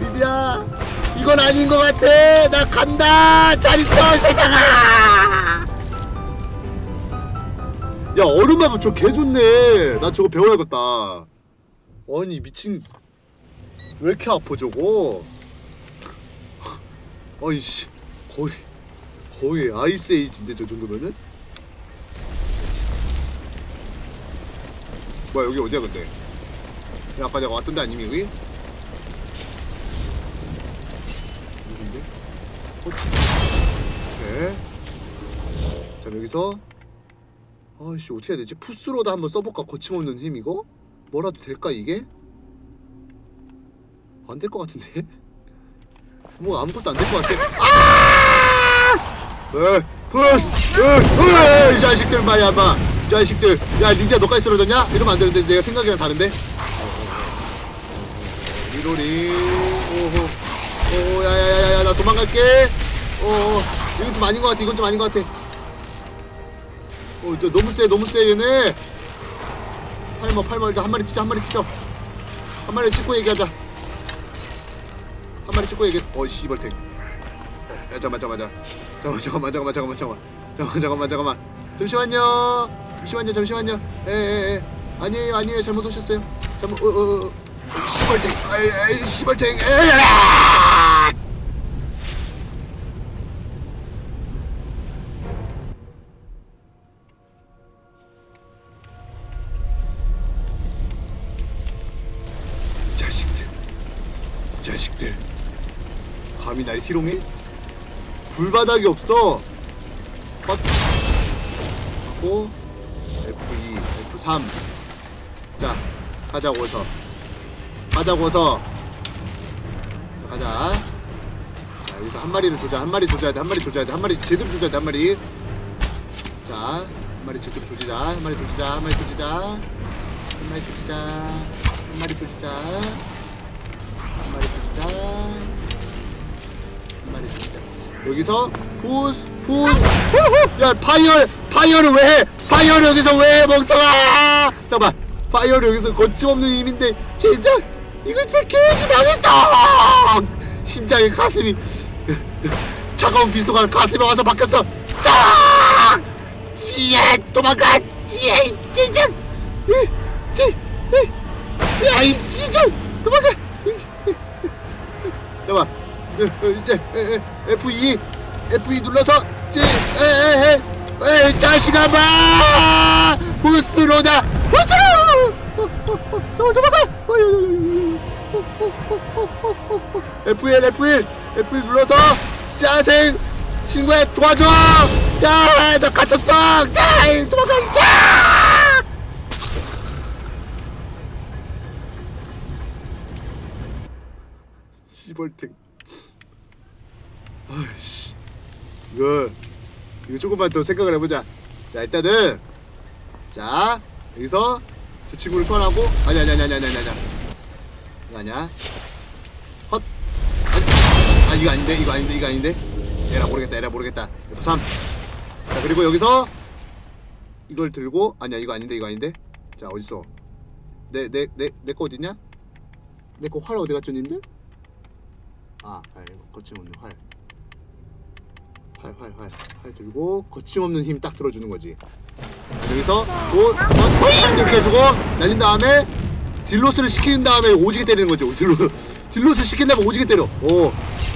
미디야 이건 아닌 것 같아. 나 간다. 잘 있어 세상아. 야 얼음마법 저 개 좋네. 나 저거 배워야겠다. 아니 미친. 왜 이렇게 아파 저거? 아니 씨 거의 거의 아이스 에이지인데 저 정도면은 뭐야 여기 어디야 근데 야, 아까 내가 왔던 데 아니니 여기? 여기인데? 어? 네. 자 여기서 아씨 어떻게 해야 되지? 푸스로다 한번 써볼까? 거침없는 힘 이거? 뭐라도 될까 이게? 안 될 것 같은데? 뭐 아무것도 안 될 것 같아 아! 에, 푸스! 에, 에, 이 자식들 말이야 마. 이 자식들 야 닌자 너까지 쓰러졌냐? 이러면 안 되는데 내가 생각이랑 다른데? 미로리 오호. 오 야야야야야 나 도망갈게. 어 이건 좀 아닌 것 같아 이건 좀 아닌 것 같아. 어 너, 너무 세 너무 세 얘네. 팔머 팔머 한 마리 치자 한 마리 치자. 한 마리 찍고 얘기하자. 한 마리 찍고 얘기해 어 씨발 탱. 야 잠깐만 잠깐만. 잠깐만 잠깐만 잠깐만 잠깐만. 잠깐만 잠깐만 잠깐만. 잠시만요 잠시만요 잠시만요. 에에에 아니에요 아니에요. 잘못 오셨어요. 잘못 어어어. 시발탱. 아이 아이 시발탱. 에이 자식들. 날 희롱해? 불바닥이 없어. ပတ်하고 F2 F3 자 가자고 어서 가자고 어서 자, 가자 자 여기서 한 마리를 조져 한 마리 조져야 돼 한 마리 조져야 돼 한 마리 제대로 조져야 돼 한 마리 자 한 마리 제대로 조지자 한 마리 조지자 한 마리 조지자 한 마리 조지자 한 마리 조지자 한 마리 조지자 한 마리 조지자 여기서 푸스 푸스 야 파이어 파이어를 왜 해? 파이어를 여기서 왜 멍청아? 잠깐만. 파이어를 여기서 거침없는 힘인데 젠장? 이거 제 계획이 망했다! 심장에 가슴이. 차가운 비수가 가슴에 와서 박혔어. 딱! 지혜 도망가! 지혜 젠장! 야이 진짜 도망가! 잠깐만. 어, 어, 이제 에, 에, F2 F2 눌러서 지 에에에 에 자식아 봐 부스로다 부스로 저 도망가 F1 F1 F1 눌러서 자생 친구야 도와줘 자나 갇혔어 자 도망가 자 시벌탱 아이씨 이거 이거 조금만 더 생각을 해보자. 자 일단은 자 여기서 저 친구를 소환하고 아니 아니 아니 아니 아니 아니 아니. 아니야? 헛. 아니 아 이거 아닌데 이거 아닌데 이거 아닌데? 에라 모르겠다 에라 모르겠다. F3 자 그리고 여기서 이걸 들고 아니야 이거 아닌데 이거 아닌데? 자 어딨어? 내 내 내 내 거 어딨냐? 내 거 활 어디 갔죠 님들? 아, 아 이거 거침없는 활. 활, 활, 활. 활 들고 거침없는 힘 딱 들어주는 거지. 여기서 또 어, 이렇게 해주고 날린 다음에 딜로스를 시킨 다음에 오지게 때리는 거죠. 딜로 딜로스 시킨 다음에 오지게 때려. 오,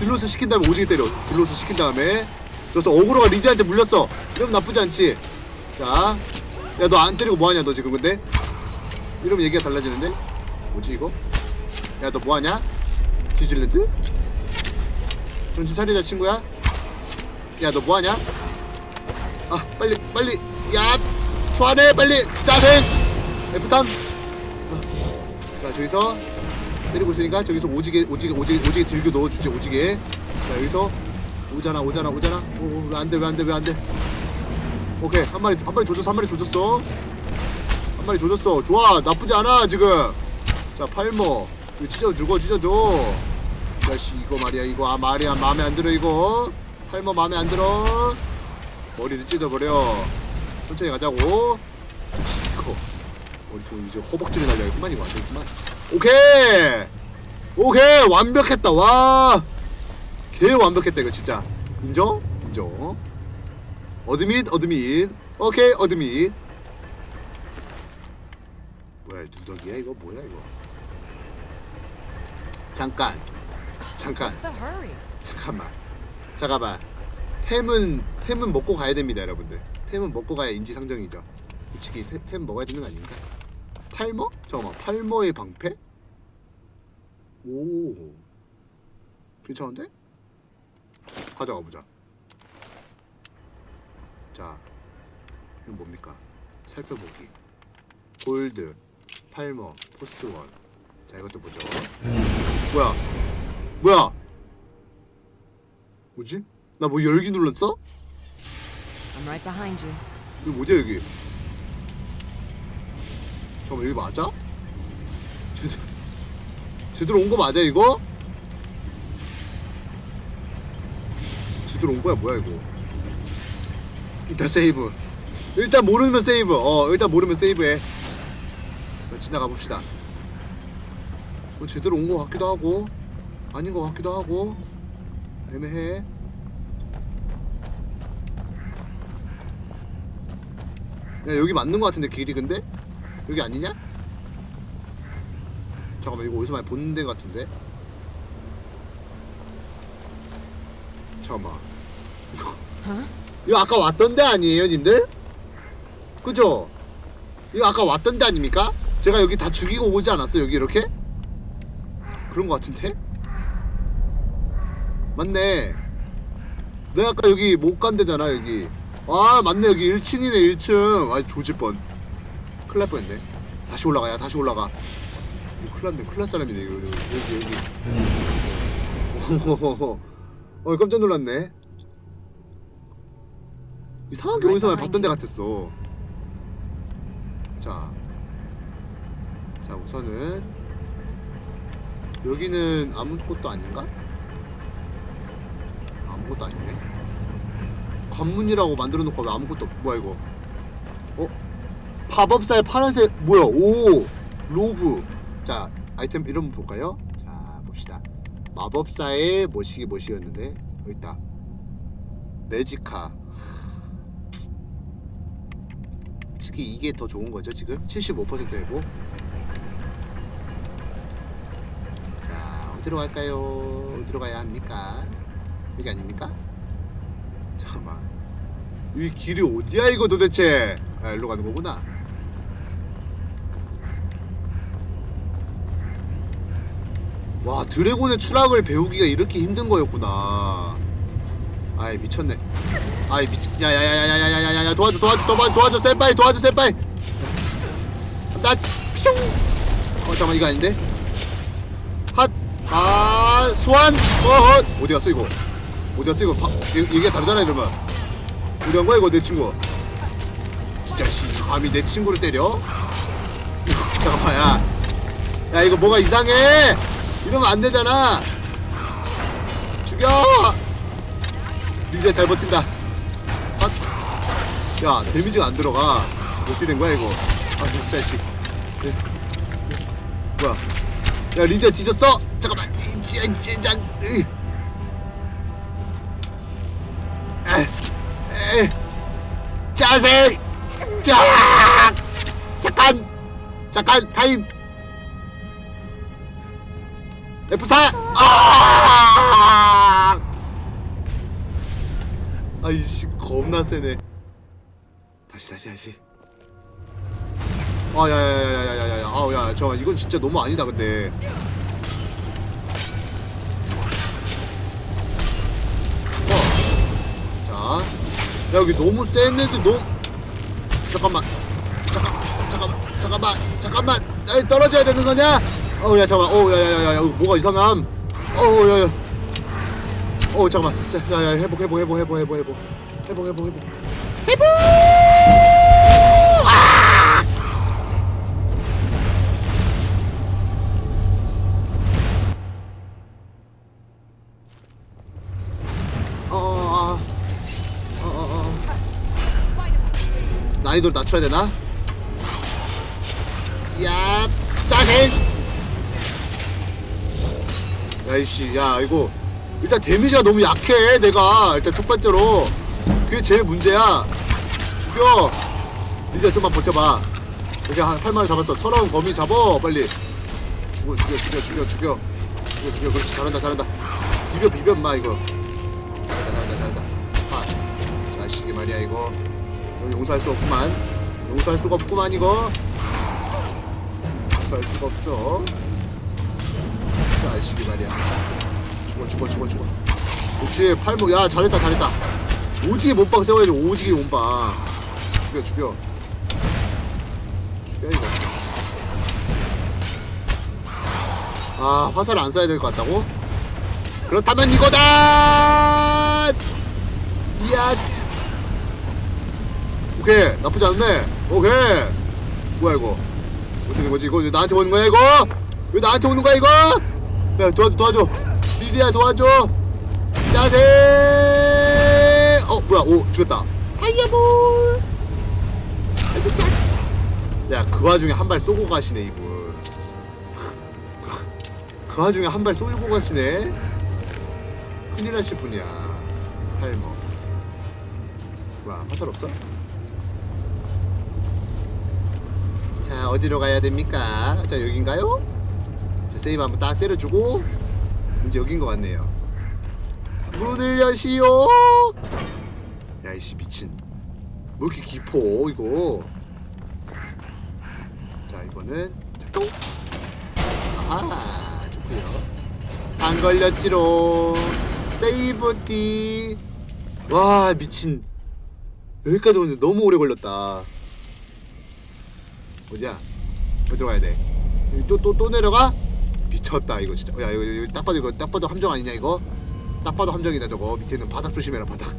딜로스 시킨 다음에 오지게 때려. 딜로스 시킨 다음에 그래서 어그로가 리드한테 물렸어. 이러면 나쁘지 않지. 자, 야 너 안 때리고 뭐하냐 너 지금 근데? 이러면 얘기가 달라지는데? 뭐지 이거? 야 너 뭐하냐? 뉴질랜드? 정신 차리자 친구야 야 너 뭐하냐? 아 빨리 빨리. 야 소환해 빨리. 짜생 F3 어. 자 저기서 때리고 있으니까 저기서 오지게 오지게 오지게 오지게 들고 넣어주지 오지게. 자 여기서 오잖아 오잖아 오잖아. 오왜 안돼 왜 안돼 왜 안돼? 오케이 한 마리 한 마리 조졌어 한 마리 조졌어. 한 마리 조졌어. 좋아 나쁘지 않아 지금. 자 팔모. 이거 찢어주고 찢어줘. 야씨 이거 말이야 이거. 아 말이야 마음에 안 들어 이거 할머 마음에 안 들어. 머리를 찢어버려. 천천히 가자고. 이거. 원통 이제 허벅지를 날려야겠구만 이거 안되겠구만. 오케이! 오케이! 완벽했다. 와 개 완벽했다 이거 진짜. 인정? 인정. 어드밋 어드밋. 오케이 어드밋. 뭐야 누더기야? 이거 뭐야 이거? 잠깐. 잠깐? 잠깐만 잠깐만 템은 템은 먹고 가야 됩니다 여러분들. 템은 먹고 가야 인지상정이죠. 솔직히 세- 템 먹어야 되는 거 아닙니까? 팔머? 잠깐만 팔머의 방패? 오. 괜찮은데? 가져가 보자. 자 이건 뭡니까? 살펴보기. 골드 팔머 포스원. 자 이것도 보죠. 뭐야? 뭐야 뭐지? 나 뭐 열기 눌렀어? I'm right behind you. 이거 뭐지 여기? 잠깐만 여기 맞아? 제대로, 제대로 온 거 맞아 이거? 제대로 온 거야 뭐야 이거? 일단 세이브 일단 모르면 세이브 어 일단 모르면 세이브해 자, 지나가 봅시다 뭐 제대로 온 거 같기도 하고 아닌 거 같기도 하고 애매해 야 여기 맞는 거 같은데 길이 근데? 여기 아니냐? 잠깐만 이거 어디서 많이 본 데 같은데? 잠깐만 Huh? 이거 아까 왔던 데 아니에요 님들? 그죠? 이거 아까 왔던 데 아닙니까? 제가 여기 다 죽이고 오지 않았어요 여기 이렇게? 그런 거 같은데? 맞네. 내가 아까 여기 못간 데잖아 여기. 아 맞네 여기 1층이네 1층. 아 조질 뻔. 큰일 날 뻔했네. 다시 올라가 야 다시 올라가. 이거 큰일 났네 큰일 날 사람이네 이거 여기 여기. 어 깜짝 놀랐네. 이상하게 어디서 봤던 데 같았어. 자, 자 우선은 여기는 아무것도 아닌가? 아무것도 아니네 관문이라고 만들어 놓고 왜 아무것도 없... 뭐야 이거? 어? 팝업살 파란색 뭐야? 오! 로브! 자 아이템 이름 볼까요? 자 봅시다. 마법사의 뭐시기 뭐시였는데 여기 있다. 매지카. 솔직히 이게 더 좋은 거죠 지금? 75% 회복 자 어디로 갈까요? 어디로 가야 합니까 여기 아닙니까? 잠깐만. 이 길이 어디야 이거 도대체? 아 일로 가는 거구나. 와 드래곤의 추락을 배우기가 이렇게 힘든 거였구나. 아이 미쳤네. 아이 미치 야야야야야야야야 도와줘 도와줘 도와줘 도와줘 센파이 도와줘 센파이 나 뿅! 어 잠깐만 이거 아닌데? 핫아 소환 어헛. 어디 갔어 이거 어디 갔어 이거 바, 이- 이게 다르잖아 이러면. 어디 간 거야 이거 내 친구. 이 자식 감히 내 친구를 때려? 잠깐만 야, 야 이거 뭐가 이상해? 이러면 안 되잖아. 죽여! 리제 잘 버틴다. 아, 야 데미지가 안 들어가. 어떻게 된 거야 이거? 아 진짜 씨 네. 뭐야? 야 리제 뒤졌어? 잠깐만. 이 진- 진짜 으. 에, 에, 자식 자 잠깐 잠깐 타임. F4 아! 아이씨 겁나 세네. 다시 다시 다시. 아 야야야야야야야 아우 야 잠깐 이건 진짜 너무 아니다 근데 여기 너무 센 애들 너무 잠깐만. 잠깐 잠깐만 잠깐만 잠깐만. 야, 떨어져야 되는 거냐? 어우 야 잠깐만. 어우 야야야야 뭐가 이상함? 어우 야야. 어 잠깐만. 야야 회복 회복 회복 회복 회복 회복 회복 회복 회복 회복 난이도를 낮춰야 되나? 야 짜생 야이씨 야 이거 일단 데미지가 너무 약해 내가. 일단 첫 번째로. 그게 제일 문제야. 죽여. 니가 좀만 버텨봐. 여기 한 8마리 잡았어. 서러운 거미 잡어 빨리. 죽여 죽여 죽여 죽여 죽여. 죽여 죽여. 그렇지 잘한다 잘한다. 비벼 비벼 인마 이거. 잘한다 잘한다 잘한다. 아 자식이 말이야 이거 용서할 수 없구만. 용서할 수가 없구만 이거. 용서할 수가 없어. 자식이 말이야. 죽어 죽어 죽어 죽어. 역시 팔목 야 잘했다 잘했다. 오지게 몸빵 세워야지 오지게 몸빵. 죽여 죽여. 죽여 이거. 아 화살 안 써야 될 것 같다고? 그렇다면 이거다! 이야 오케이. 나쁘지 않네. 오케이. 뭐야 이거? 어떻게 된 거지? 이거 왜 나한테 오는 거야 이거? 왜 나한테 오는 거야 이거? 야 도와줘 도와줘. 리디야 도와줘. 짜세. 어 뭐야? 오 죽였다. 하이야볼 야그 와중에 한 발 쏘고 가시네 이분. 그 와중에 한 발 쏘고 가시네. 큰일 나실 분이야. 할머 뭐야 화살 없어? 자 어디로 가야 됩니까? 자 여긴가요? 자 세이브 한번 딱 때려주고 이제 여긴 것 같네요. 문을 여시오. 야이씨 미친. 뭐 이렇게 깊어 이거? 자 이거는 작동 아하 좋구요. 안 걸렸지롱. 세이브티 와 미친. 여기까지 오는데 너무 오래 걸렸다 어디야 어디로 가야 돼 또 또 또 내려가? 미쳤다 이거 진짜. 야 이거, 이거 딱 봐도 이거 딱 봐도 함정 아니냐 이거? 딱 봐도 함정이다 저거. 밑에 있는 바닥 조심해라 바닥.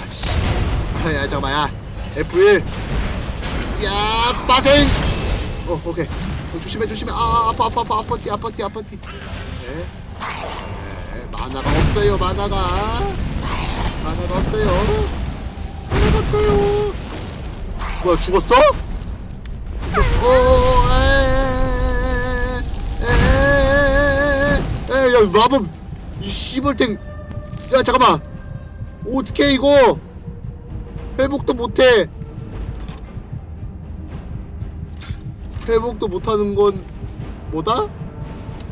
아씨. 아, 야 잠깐만 야. F1 야 빠생. 어 오케이. 어, 조심해 조심해. 아 아파 아파 아파 아파 티 아파 티 아파 티. 네. 네 만화가 없어요 만화가. 만화가 없어요. 만화가 없어요. 뭐야 죽었어? 어, 에에에야 마법 이 씨벌탱 야 잠깐만 어떻게 이거 회복도 못해 회복도 못하는 건 뭐다?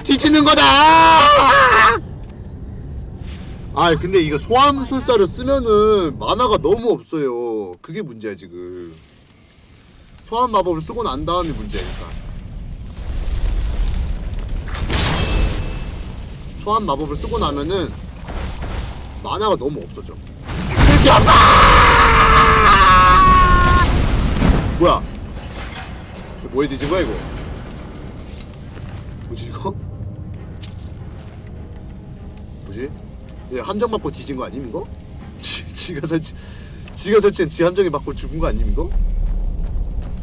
뒤지는 거다! 아 근데 이거 소환술사를 쓰면은 만화가 너무 없어요 그게 문제야 지금 소환 마법을 쓰고 난 다음이 문제니까. 소환 마법을 쓰고 나면은 만화가 너무 없어져. 쓸게 없어! 뭐야? 뭐에 뒤진 거야 이거? 뭐지 이거? 뭐지? 얘 함정 맞고 뒤진 거 아님 이거? 지, 지가 설치 지가 설치한 지 함정에 맞고 죽은 거 아님 이거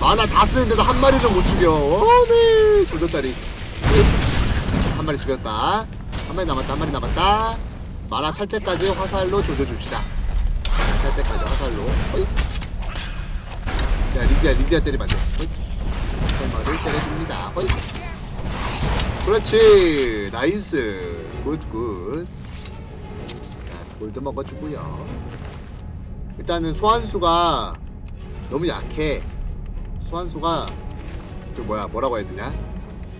만화 다 쓰는데도 한 마리도 못 죽여. 어네. 조졌다리 한 마리 죽였다. 한 마리 남았다 한 마리 남았다. 만화 찰 때까지 화살로 조져줍시다. 찰 때까지 화살로. 어이. 자 리디아 리디아 때리면 안돼. 설마를 때려줍니다. 어이. 그렇지. 나이스. 굿 굿. 자 골드 먹어주고요. 일단은 소환수가 너무 약해 소환수가 그 뭐야 뭐라고 해야 되냐?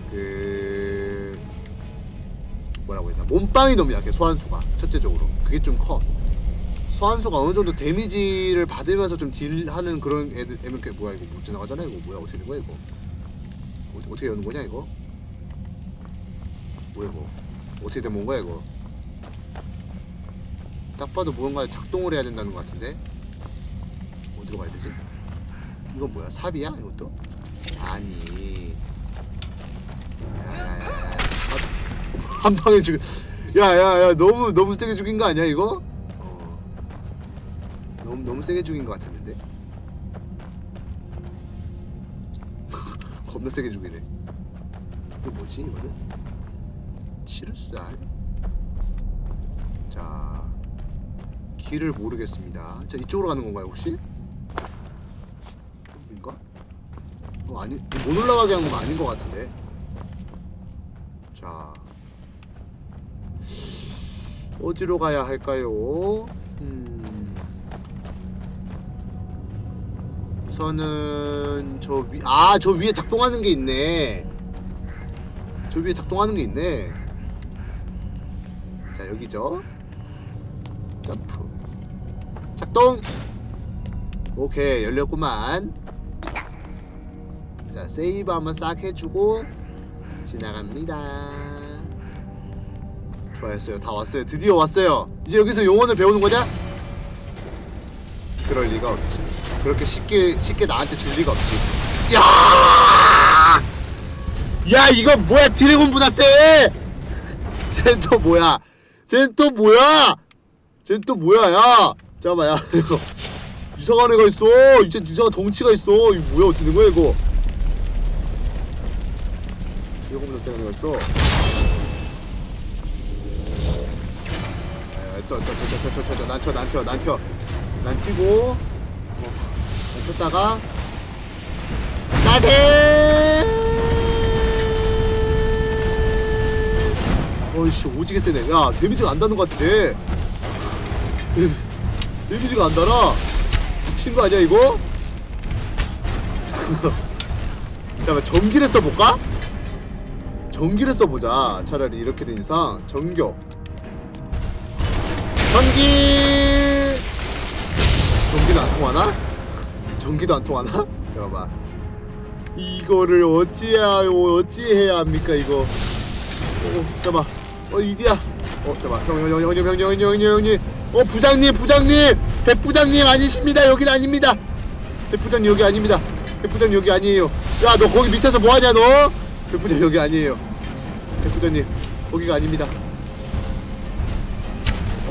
그 뭐라고 해야 되나? 몸빵이 너무 약해 소환수가 첫째적으로. 그게 좀 커. 소환수가 어느 정도 데미지를 받으면서 좀 딜하는 그런 애들 애면 그 뭐야 이거 못 지나가잖아 이거. 뭐야 어떻게 된 거야 이거? 어, 어떻게 여는 거냐 이거? 뭐야 이거? 어떻게 된 건거야 이거? 딱 봐도 뭔가 작동을 해야 된다는 것 같은데? 어디로 가야 되지? 이건 뭐야 삽이야 이것도? 아니 야야야야 한 방에 죽 야야야 너무 너무 세게 죽인 거 아니야 이거? 어. 너무 너무 세게 죽인 것 같았는데 겁나 세게 죽이네 이거 뭐지 이거는? 치르살 자 길을 모르겠습니다 자 이쪽으로 가는 건가요 혹시? 인가? 어 아니 못 올라가게 한 건 아닌 것 같은데 자 어디로 가야 할까요? 음 우선은 저 위, 아, 저 위에 작동하는 게 있네. 저 위에 작동하는 게 있네. 자, 여기죠. 점프. 작동. 오케이, 열렸구만. 자, 세이브 한번 싹 해주고 지나갑니다. 좋아했어요. 다 왔어요. 드디어 왔어요. 이제 여기서 용언을 배우는 거냐? 그럴 리가 없지. 그렇게 쉽게 쉽게 나한테 줄 리가 없지. 야! 야 이거 뭐야 드래곤보다 세! 쟤는 또 뭐야? 쟤는 또 뭐야? 쟤는 또 뭐야? 야 잠깐만 야 이거 이상한 애가 있어. 이제 이상한 덩치가 있어. 이거 뭐야 어떻게 된 거야 이거? 드래곤보다 센 애가 있어. 또또또또또또 난쳐 난쳐 난쳐 난 치고 어, 난쳤다가 나세 어이씨 오지게 세네 야 데미지가 안 닿는 것 같아 데미지가 안 달아 미친 거 아니야 이거? 잠깐만 전기를 써볼까? 전기를 써보자. 차라리 이렇게 된 이상 전격 전기! 전기도 안 통하나? 전기도 안 통하나? 잠깐만. 이거를 어찌해야 어찌해야 합니까 이거? 어 잠깐만. 어 이디야. 어 잠깐만. 형형 형님 형님 형님 형님 형님. 어 부장님 부장님! 백 부장님 아니십니다. 여긴 아닙니다. 백 부장님 여기 아닙니다. 백 부장님 여기 아니에요. 야 너 거기 밑에서 뭐하냐 너 백 부장님 여기 아니에요 백 부장님 거기가 아닙니다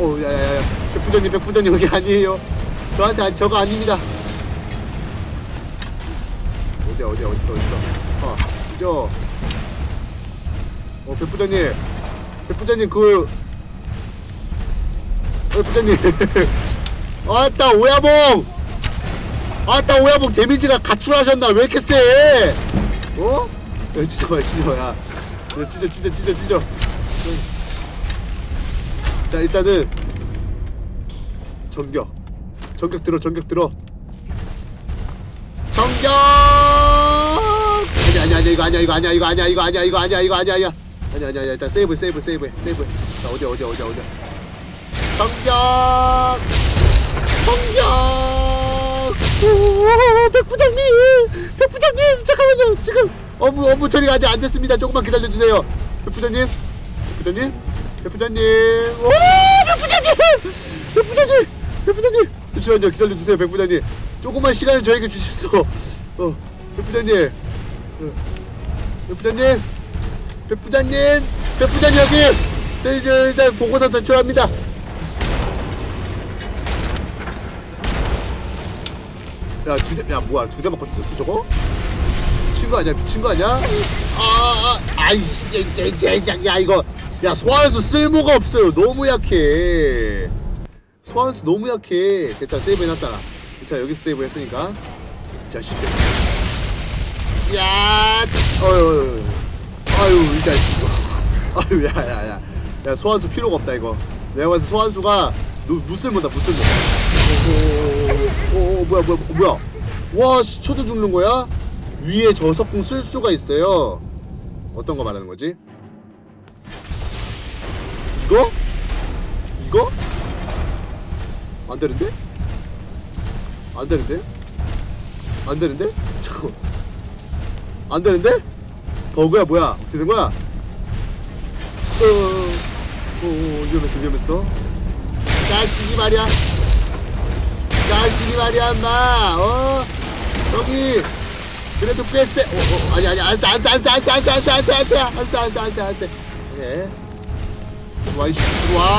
어, 야야야, 백부장님, 백부장님 여기 아니에요. 저한테 아, 저거 아닙니다. 어디야, 어디야, 어딨어, 어딨어. 어, 그죠? 어, 백부장님, 백부장님 그, 어, 백부장님, 아따 오야봉, 아따 오야봉 데미지가 가출하셨나? 왜 이렇게 세? 어? 야, 찢어봐, 찢어봐, 야, 야, 찢어, 찢어, 찢어, 찢어. 자 일단은 전격. 전격 들어 전격 들어. 전격! 아니 아니 아니 이거 아니야 이거 아니야 이거 아니야 이거 아니야 이거 아니야 이거 아니야 아니야. 아니 아니 아니 일단 세이브 세이브 세이브 세이브. 자 어디 어디 어디 어디 전격! 전격! 오 백부장님! 백부장님! 잠깐만요 지금 업무 업무 처리가 아직 안 됐습니다. 조금만 기다려 주세요. 백부장님? 백부장님? 백부장님? 오 백부장님! 백부장님! 백부장님! 잠시만요. 기다려 주세요. 백 부장님. 조금만 시간을 저에게 주십시오. 어 백 부장님. 어, 백부장님. 백 부장님. 백 부장님 여기! 저희 저 일단 보고서 제출합니다. 야 두 대 야 뭐야. 두 대 맞고 뒤졌어 저거 미친 거 아니야 미친 거 아니야 아 아 아이씨 쟤쟤쟤 야 이거 야 소환수 쓸모가 없어요 너무 약해 소환수 너무 약해 됐다 세이브 해놨잖아 자 여기서 세이브 했으니까 이 자식들 야 어휴 아유 이 자식 아유 야 야 야 야 소환수 필요가 없다 이거 내가 봤을 때 소환수가 노, 무쓸모다 무쓸모 오 오 오오 뭐야 뭐야 뭐야 와 스쳐도 죽는 거야 위에 저석궁 쓸 수가 있어요 어떤 거 말하는 거지? 이거? 이거? 안 되는데? 안 되는데? 안 되는데? 잠깐 안 되는데? 버그야 뭐야? 어떻게 된 거야? 어, 어, 어, 위험했어 위험했어 자식이 말이야 자식이 말이야 인마 어? 여기 그래도 꽤 세. 어, 어, 아니 아니 안세 안세 안세 안세 안세 안세 안세 안세 안세 안세 안세 안세. 예. 들어와 이씨 들어와.